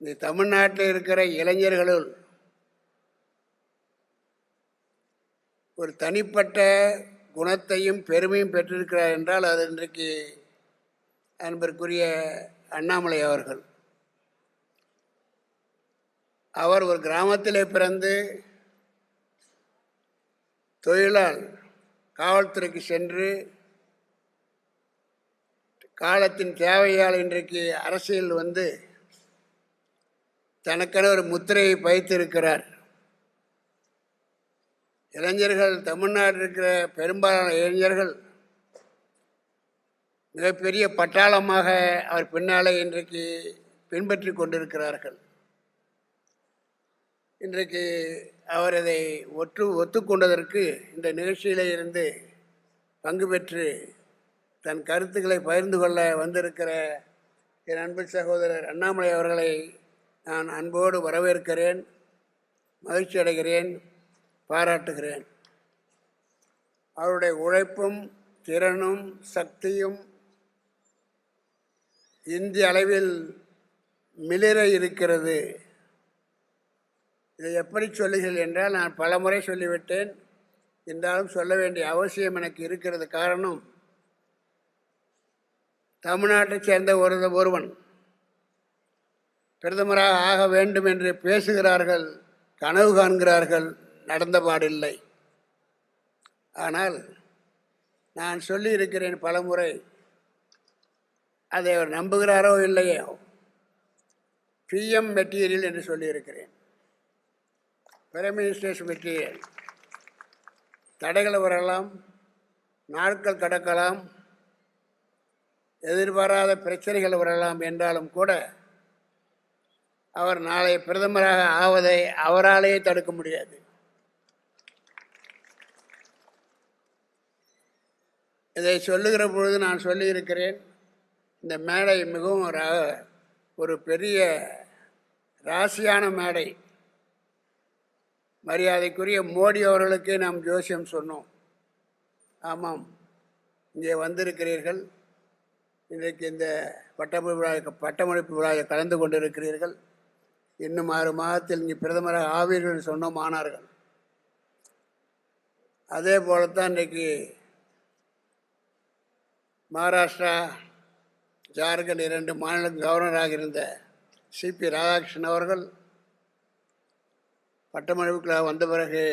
இந்த தமிழ்நாட்டில் இருக்கிற இளைஞர்களுள் ஒரு தனிப்பட்ட குணத்தையும் பெருமையும் பெற்றிருக்கிறார் என்றால் அது இன்றைக்கு அன்பிற்குரிய அண்ணாமலை அவர்கள். அவர் ஒரு கிராமத்திலே பிறந்து தொழிலால் காவல்துறைக்கு சென்று காலத்தின் தேவையால் இன்றைக்கு அரசியல் வந்து தனக்கென ஒரு முத்திரையை பயத்திருக்கிறார் இளைஞர்கள் தமிழ்நாட்டில் இருக்கிற பெரும்பாலான இளைஞர்கள் மிகப்பெரிய பட்டாளமாக அவர் பின்னாலே இன்றைக்கு பின்பற்றி கொண்டிருக்கிறார்கள். இன்றைக்கு அவர் அதை ஒற்று ஒத்துக்கொண்டதற்கு இந்த நிகழ்ச்சியில இருந்து பங்கு பெற்று தன் கருத்துக்களை பகிர்ந்து கொள்ள வந்திருக்கிற என் அன்பு சகோதரர் அண்ணாமலை அவர்களை நான் அன்போடு வரவேற்கிறேன் மகிழ்ச்சி அடைகிறேன் பாராட்டுகிறேன். அவருடைய உழைப்பும் திறனும் சக்தியும் இந்திய அளவில் மிளிர இருக்கிறது. இதை எப்படி சொல்லுகிறேன் என்றால் நான் பலமுறை சொல்லிவிட்டேன். என்றாலும் சொல்ல வேண்டிய அவசியம் எனக்கு இருக்கிறது. காரணம் தமிழ்நாட்டைச் சேர்ந்த ஒரு ஒருவன் பிரதமராக ஆக வேண்டும் என்று பேசுகிறார்கள் கனவு காண்கிறார்கள் நடந்தபாடில்லை ஆனால் நான் சொல்லியிருக்கிறேன் பலமுறை அதை அவர் நம்புகிறாரோ இல்லையோ பிஎம் மெட்டீரியல் என்று சொல்லியிருக்கிறேன் பிரைம் மினிஸ்டர்ஸ் மெட்டீரியல் தடைகளை வரலாம் நாட்கள் கடக்கலாம் எதிர்பாராத பிரச்சனைகள் வரலாம் என்றாலும் கூட அவர் நாளை பிரதமராக ஆவதை அவராலேயே தடுக்க முடியாது. இதை சொல்லுகிற பொழுது நான் சொல்லியிருக்கிறேன் இந்த மேடை மிகவும் ஒரு பெரிய ராசியான மேடை. மரியாதைக்குரிய மோடி அவர்களுக்கு நாம் ஜோசியம் சொன்னோம். ஆமாம் இங்கே வந்திருக்கிறீர்கள். இன்றைக்கு இந்த பட்டமளிப்பு விழா பட்டமளிப்பு விழாவில் கலந்து கொண்டிருக்கிறீர்கள். இன்னும் ஆறு மாதத்தில் இங்கே பிரதமராக ஆவீர்கள் என்று சொன்னோம் அதே அதே போலத்தான் இன்றைக்கு மகாராஷ்டிரா ஜார்க்கண்ட் இரண்டு மாநில கவர்னராக இருந்த சிபி ராதாகிருஷ்ணன் அவர்கள் பட்டமளிப்புக்குள்ளாக வந்த பிறகு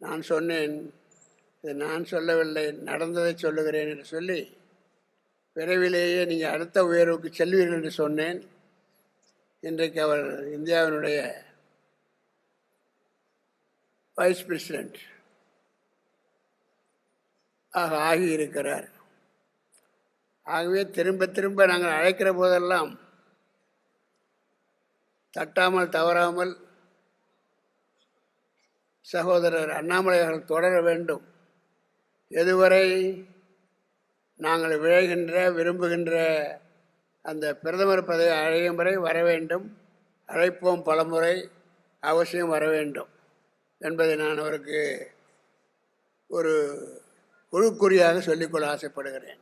நான் சொன்னேன் இது நான் சொல்லவில்லை நடந்ததை சொல்லுகிறேன் என்று சொல்லி விரைவிலேயே நீங்கள் அடுத்த உயர்வுக்கு செல்வீர்கள் என்று சொன்னேன். இன்றைக்கு அவர் இந்தியாவினுடைய வைஸ் பிரசிடென்ட் ஆக ஆகியிருக்கிறார். ஆகவே திரும்ப திரும்ப நாங்கள் அழைக்கிற போதெல்லாம் தட்டாமல் தவறாமல் சகோதரர் அண்ணாமலை அவர்கள் தொடர வேண்டும். எதுவரை நாங்கள் விளைகின்ற விரும்புகின்ற அந்த பிரதமர் பதவி அழையும் வரை வர வேண்டும். அழைப்போம் பலமுறை. அவசியம் வர வேண்டும். என்பதை நான் அவருக்கு ஒரு குழுக்குறியாக சொல்லிக்கொள்ள ஆசைப்படுகிறேன்.